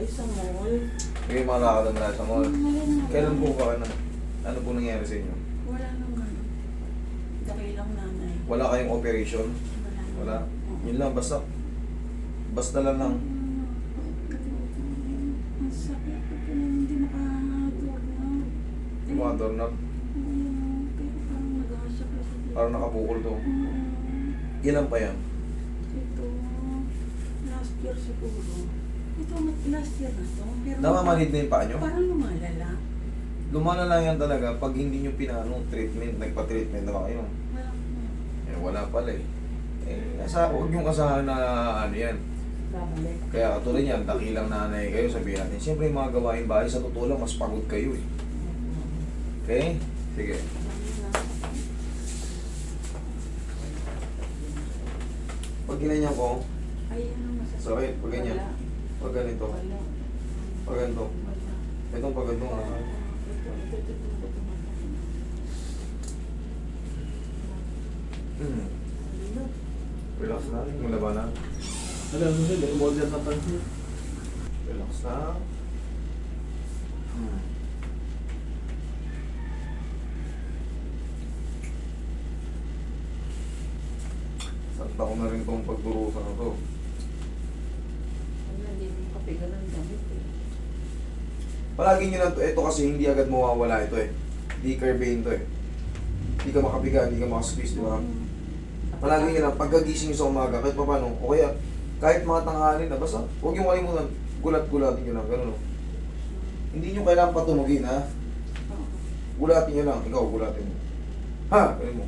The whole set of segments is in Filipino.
tayo sa mall. May mga lakad naman sa mall. Na. Kailan po ba ano? Ano po nangyari sa inyo? Wala nang gano'n. Dakilang nanay. Wala kayong operation? Wala. na. Wala? Yun lang, basta. Basta lang lang. Ang sakit ko po na hindi na. Doorknob, Ayun, pero parang na sa dito. parang nakabukol to. Ilan pa yan? Ito, last year siguro. Ito, last year na to. Pero Namamanid na yung paa nyo? Parang lumalala. Lumana lang yan talaga pag hindi nyo pinano treatment, nagpa-treatment na ba kayo? Wala. Eh, wala pala eh. Eh, nasa, huwag yung kasahan na ano yan. Babalik. Kaya katulad yan, dakilang nanay kayo, sabihin natin. Siyempre yung mga gawain bahay, sa totoo lang, mas pagod kayo eh. Okay? Sige. Pag ginanyan ko, Ay, ano masasakit? Sakit, pag ganyan. Wala. Pag ganito, pag ganito, itong pag ganito, Ito, ah, hmm. Relax na, yung labanan. Alam mo sila, model na pansin. Relax na. Hmm. Sakta ko na rin itong pagdurusa na to. Wala, hindi mo kapigan ng damit eh. Palagi nyo lang to, ito kasi hindi agad mawawala ito eh. Di curvain to eh. Hindi ka makapiga, hindi ka makasqueeze, di ba? Mm. Palagi nyo lang, pagkagising nyo sa umaga, kahit pa paano, o kaya, kahit mga tanghali na, basta, huwag yung kalimutan, gulat-gulatin nyo lang, ganun o. Hindi nyo kailangan patunogin, ha? Gulatin nyo lang, ikaw, gulatin mo. Ha? Ganun mo.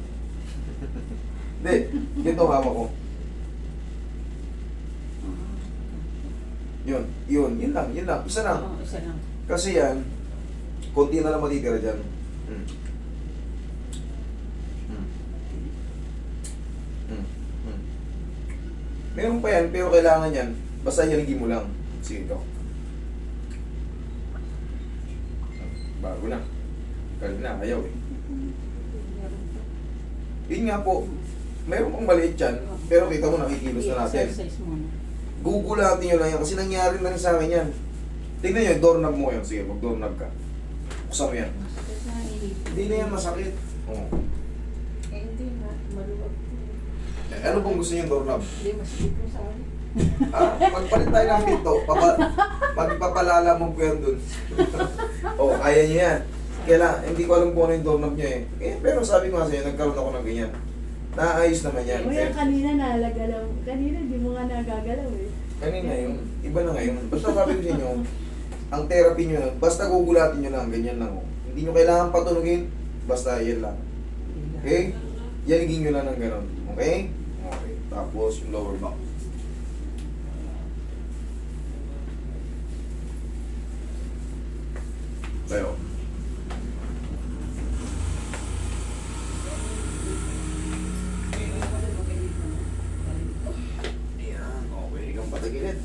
Hindi, ganito hawak ko. Yun, yun, yun lang, yun lang, isa lang. Oo, isa lang. Kasi yan, konti na lang matitira dyan. Hmm. Hmm. Meron pa yan, pero kailangan yan, basta yaligin mo lang. Sige ikaw. Bago na. Galing na, ayaw eh. Yun nga po, meron pang maliit yan, pero kita mo nakikilos na natin. Muna. Gugulatin nyo lang yan kasi nangyari na rin sa akin yan. Tingnan nyo, doorknob mo yun. Sige, mag-doorknob ka. Buksan mo yan. Masakit na iniipit. Hindi na yan masakit. Oo. Eh, hindi na. Maluwag po. Eh, ano bang gusto niyo doorknob? Hindi, masakit po sa akin. Ah, magpalit tayo ng pinto. Papa, magpapalala mo ko yan dun. Oo, kaya niyo yan. Kailangan, hindi ko alam kung ano yung doorknob niya eh. eh. Pero sabi ko nga sa'yo, nagkaroon ako ng ganyan. Naayos naman yan. Kuya, Eh, kanina nalagalaw. Kanina di mo nga nagagalaw eh. kanina yun, iba na ngayon. Basta sabi ko sa inyo, ang therapy nyo, basta gugulatin nyo lang, ganyan lang. Oh. Hindi nyo kailangan patunugin, basta yan lang. Okay? Yaligin nyo lang ng ganun. Okay? Okay. Tapos yung lower back. Tayo. Yan. Okay, kang patagilid.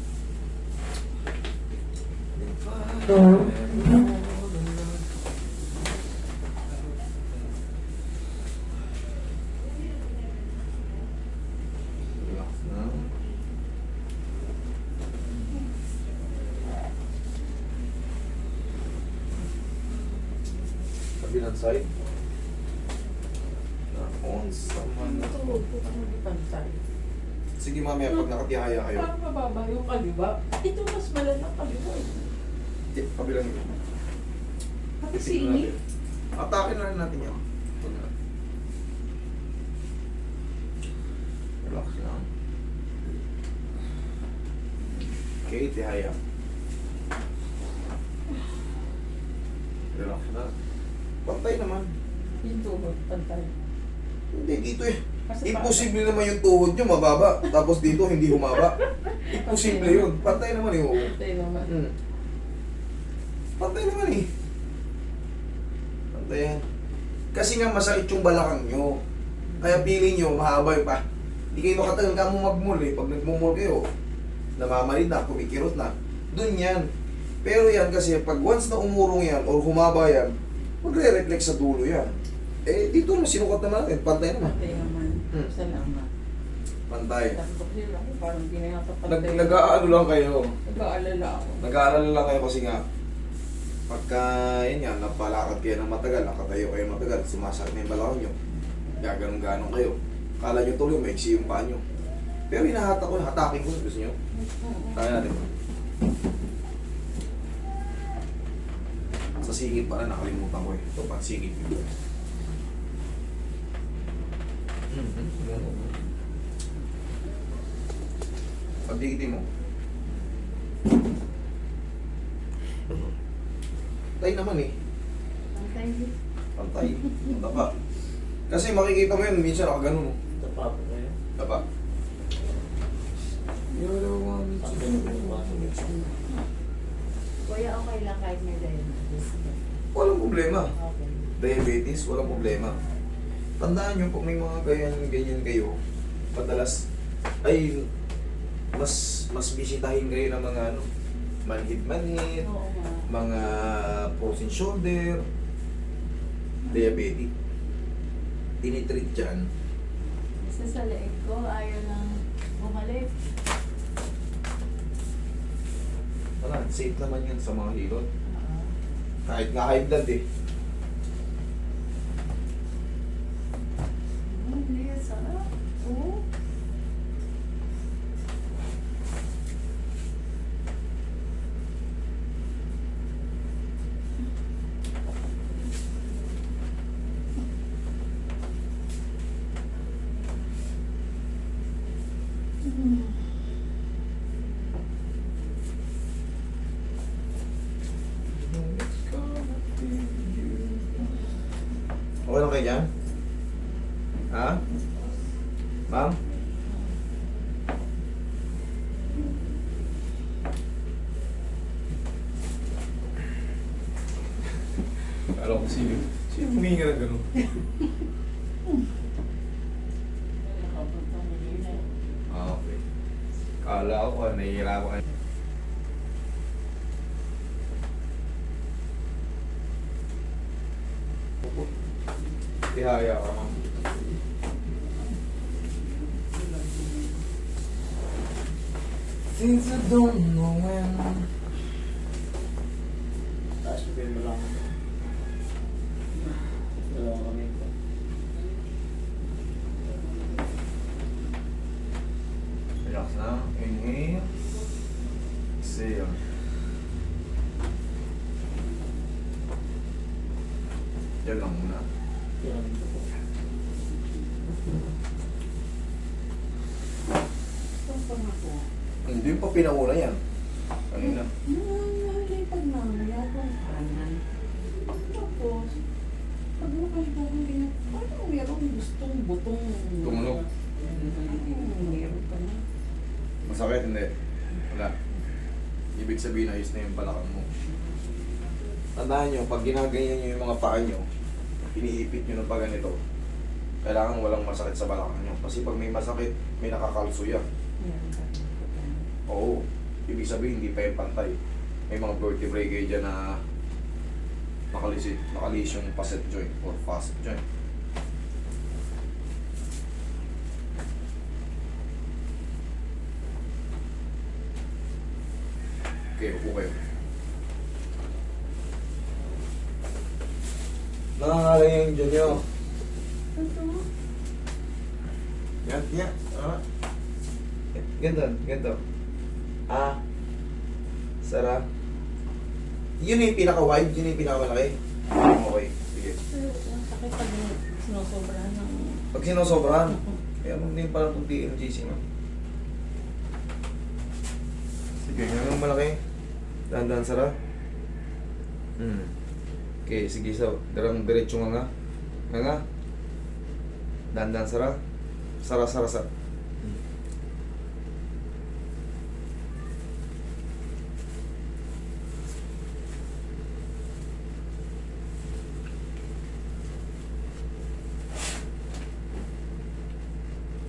Na. Kabilang side. Nakon sa man. Sige mamaya, pag nakatihaya kayo. Parang mababa yung kaliwa. Ito mas malala kaliwa eh. Eh, Kabilang yun. Pati Tingnan sini. natin. Atake na rin natin yan. Ito na. Relax lang. Okay, tihaya. Relax na. Pantay naman. Yung tuhod, pantay. Hindi, dito eh. Kasi Imposible naman yung tuhod nyo mababa. Tapos dito hindi humaba. Imposible yun. Pantay naman oo. Pantay naman. Hmm. Pantay naman eh. Pantay yan. Kasi nga masakit yung balakang nyo. Kaya pili nyo, mahaba yung pa. Hindi kayo makatagal ka mo mag-mall eh. Pag nag-mall kayo, namamalid na, kumikirot na. Doon yan. Pero yan kasi pag once na umurong yan or humaba yan, magre-reflect sa dulo yan. Eh, dito mo sinukat na natin. Pantay naman. Pantay naman. Hmm. Salamat. Pantay. Na Nag, nag-aano lang kayo. Nag-aalala ako. Nag-aalala lang kayo kasi nga, pagka, yun nga, napalakad kayo ng matagal, nakatayo kayo matagal, sumasakit na yung balakang nyo, gaganong-ganong kayo. Kala nyo tuloy, maiksi yung paa nyo. Pero hinahata ko, hatakin ko, gusto nyo? Kaya natin. Sa singit pala, nakalimutan ko eh. Ito, pansingit yun. Pagdikitin mo. Tay naman eh. Pantay. Pantay. Punta pa. Kasi makikita mo yun, minsan nakaganon. oh. Tapa po kayo. Tapa. Kuya, okay lang kahit may diabetes. Walang problema. Okay. Diabetes, walang problema. Tandaan nyo, pag may mga ganyan, ganyan kayo, padalas, ay, mas, mas bisitahin kayo ng mga ano, manhid-manhid, Oo nga. Mga frozen shoulder, diabetic. Tinitreat dyan. Isa sa leeg ko, ayaw nang bumalik. Wala, safe naman yun sa mga hilot. Oo. Kahit nga high blood eh. Hmm, Hindi, sarap. Oo. Okay lang kayo dyan? Ha? Ma'am? Alam ko sino. Sino humingi ng gano'n? Ah, okay. Kala ko, nahihirapan ka. Tihaya ka. Things I don't know when. Taas ko yung lang. Dalawa kami. Relax. Inhale. Exhale. Yan lang muna. Yan. Saan pa nga po? Hindi pa pinauna yan. Kanina. Nalipag na ako kanan. Tapos, pag nakahiga ko ganyan, parang meron gustong butong. Tumunog. Meron pa na. Masakit, hindi. Wala. Ibig sabihin, ayos na yung balakang mo. Tandaan nyo, pag ginaganyan nyo yung mga paa nyo, iniipit nyo ng pag ganito, kailangan walang masakit sa balakang nyo. Kasi pag may masakit, may nakakalso yan. Oo. Ibig sabihin, hindi pa yung pantay. May mga vertebrae kayo dyan na nakalisit, nakalis yung facet joint or facet joint. Okay, upo kayo. Nangangalay yung dyan nyo. Ito. Yan, yan. Ah. Ganto, ganto. Ah. Sara. Yun yung pinaka-wide, yun yung pinaka-malaki. Okay, sige. Ang sakit pag sinusobrahan ng... Pag sinosobrahan, kaya mo din pala itong DMGC no? Sige, yan yung malaki. Dahan-dahan, Sara. Hmm. Okay, sige, so, darang diretso nga nga. Nga nga. Dahan-dahan, Sara. Sara, Sara, Sara.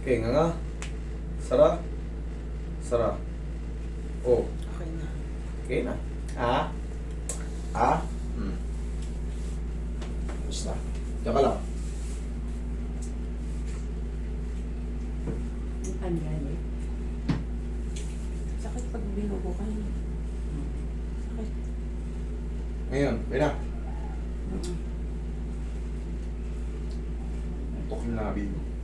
Okay, nga nga. Sara. Sara. Oh, Okay na. okay na. Ah? Ah? Hmm. Tapos na. Diyan ka lang. Ang. Sakit pag binuko ka. eh. Sakit. Ngayon, na. Mm. Tok yung labi ko.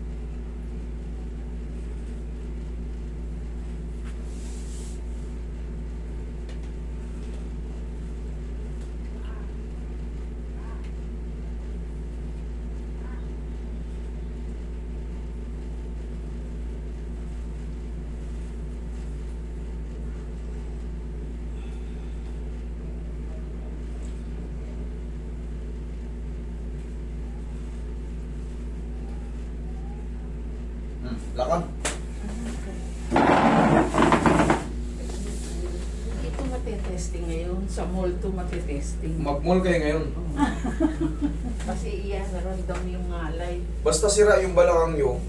Hmm, lakad. Ito matitesting ngayon. Sa mall to matitesting. Mag-mall kayo ngayon. Kasi iyan, naramdam yung ngalay. Basta sira yung balakang nyo,